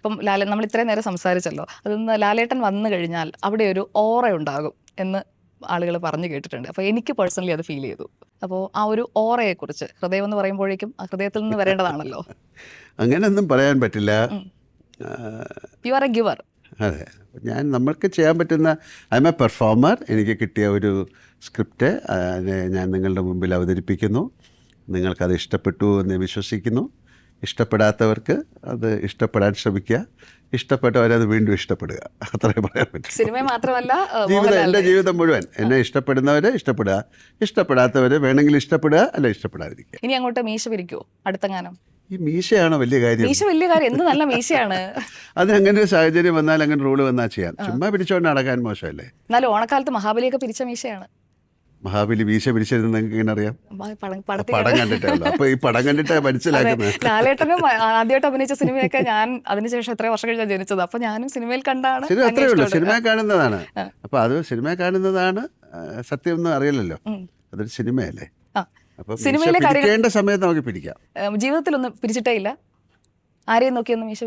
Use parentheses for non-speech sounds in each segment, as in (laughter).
ഇപ്പം ലാല നമ്മൾ ഇത്രയും നേരം സംസാരിച്ചല്ലോ. അതൊന്ന് ലാലേട്ടൻ വന്നു കഴിഞ്ഞാൽ അവിടെ ഒരു ഓറ ഉണ്ടാകും എന്ന് ആളുകൾ പറഞ്ഞു കേട്ടിട്ടുണ്ട്. അപ്പോൾ എനിക്ക് പേഴ്സണലി അത് ഫീൽ ചെയ്തു. അപ്പോൾ ആ ഒരു ഓറയെക്കുറിച്ച് ഹൃദയം എന്ന് പറയുമ്പോഴേക്കും ആ ഹൃദയത്തിൽ നിന്ന് വരേണ്ടതാണല്ലോ. (laughs) അങ്ങനെയൊന്നും പറയാൻ പറ്റില്ല. യു ആർ എ ഗിവർ അതെ. ഞാൻ നമ്മൾക്ക് ചെയ്യാൻ പറ്റുന്ന ഐ എം എ പെർഫോമർ എനിക്ക് കിട്ടിയ ഒരു സ്ക്രിപ്റ്റ് അതിനെ ഞാൻ നിങ്ങളുടെ മുമ്പിൽ അവതരിപ്പിക്കുന്നു. നിങ്ങൾക്കത് ഇഷ്ടപ്പെട്ടു എന്ന് വിശ്വസിക്കുന്നു. ഇഷ്ടപ്പെടാത്തവർക്ക് അത് ഇഷ്ടപ്പെടാൻ ശ്രമിക്കുക. ഇഷ്ടപ്പെട്ടവരത് വീണ്ടും ഇഷ്ടപ്പെടുക. അത്രേ പറയാൻ പറ്റും സിനിമ മാത്രമല്ല ജീവിതം എന്റെ ജീവിതം മുഴുവൻ. എന്നെ ഇഷ്ടപ്പെടുന്നവരെ ഇഷ്ടപ്പെടുക. ഇഷ്ടപ്പെടാത്തവരെ വേണമെങ്കിൽ ഇഷ്ടപ്പെടുക അല്ല ഇഷ്ടപ്പെടാതിരിക്കുക. ഇനി അങ്ങോട്ട് മീശ പിരിക്കുവോ ഗാനം. ഈ മീശയാണ് വലിയ കാര്യം? മീശ വലിയ കാര്യം. എന്ത് നല്ല മീശയാണ്. അതിനങ്ങനെ ഒരു സാഹചര്യം വന്നാൽ അങ്ങനെ റൂൾ വന്നാൽ ചെയ്യാം. ചുമ്മാ പിടിച്ചോണ്ട് നടക്കാൻ മോശമല്ലേ? എന്നാലും ഓണക്കാലത്ത് മഹാബലിയൊക്കെ പിരിച്ച മീശയാണ്. മഹാബലി വീശ പിടിച്ചിരുന്ന നിങ്ങൾക്ക് ഇങ്ങനെ അറിയാം? പടം- പടം അപ്പൊ ഈ പടം കണ്ടിട്ടാ മനസ്സിലാക്കുന്നത് ലാലേട്ടനും ആദ്യമായിട്ട് അഭിനയിച്ച സിനിമയൊക്കെ ഞാൻ അതിനുശേഷം എത്ര വർഷം കഴിഞ്ഞാൽ ജനിച്ചത്. അപ്പൊ ഞാനും സിനിമയിൽ കണ്ടാണ് സിനിമ അത്രേ ഉള്ളൂ. സിനിമ കാണുന്നതാണ്. അപ്പൊ അത് സിനിമ കാണുന്നതാണ് സത്യം ഒന്നും അറിയില്ലല്ലോ. അതൊരു സിനിമയല്ലേ? സിനിമയിലെ പിടിക്കേണ്ട സമയത്ത് നമുക്ക് പിടിക്കാം. ജീവിതത്തിലൊന്നും പിരിച്ചിട്ടേ ഇല്ല. ആരെയും നോക്കിയൊന്നും മീശ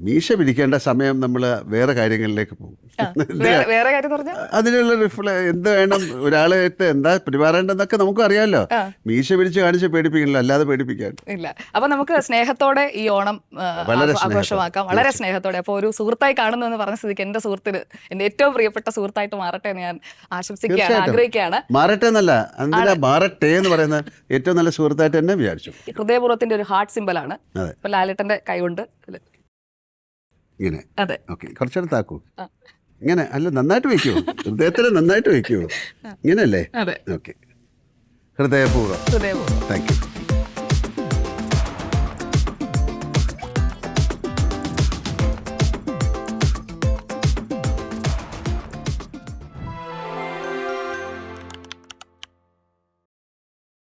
മീശ പിടിക്കേണ്ട സമയം നമ്മൾ വേറെ കാര്യങ്ങളിലേക്ക് പോകും. (laughs) വേറെ- കാര്യം പറഞ്ഞാൽ അതിനുള്ള റിഫ്ലെ എന്ത് വേണം? ഒരാളായിട്ട് എന്താ പെരുമാറേണ്ടതെന്നൊക്കെ നമുക്ക് അറിയാമല്ലോ മീശ പിടിച്ച് കാണിച്ച് പേടിപ്പിക്കണല്ലോ അല്ലാതെ പേടിപ്പിക്കാൻ. ഇല്ല. അപ്പൊ നമുക്ക് സ്നേഹത്തോടെ ഈ ഓണം വളരെ ആഘോ- ആഘോഷമാക്കാം. വളരെ സ്നേഹത്തോടെ. അപ്പോൾ ഒരു സുഹൃത്തായി കാണുന്നു എന്ന് പറഞ്ഞ സ്ഥിതിക്ക് എന്റെ സുഹൃത്തിന് എന്റെ ഏറ്റവും പ്രിയപ്പെട്ട സുഹൃത്തായിട്ട് മാറട്ടെ എന്ന് ഞാൻ ആശംസിക്കുകയാണ്. ആഗ്രഹിക്കുകയാണ്. മാറട്ടെ എന്നല്ല എന്തിനാ മാറട്ടെ എന്ന് പറയുന്ന ഏറ്റവും നല്ല സുഹൃത്തായിട്ട് തന്നെ വിചാരിച്ചു. ഹൃദയപൂർവത്തിന്റെ ഒരു ഹാർട്ട് സിമ്പിൾ ആണ്. ഇപ്പൊ ലാലേട്ടന്റെ കൈ കൊണ്ട് ഇങ്ങനെ. അതെ. ഓക്കെ കുറച്ചെടുത്താക്കൂ. ഇങ്ങനെ അല്ല നന്നായിട്ട് വയ്ക്കുമോ ഹൃദയത്തിൽ നന്നായിട്ട് വയ്ക്കുമോ ഇങ്ങനെയല്ലേ? ഓക്കെ. ഹൃദയപൂർവം. ഹൃദയപൂർവം. Thank you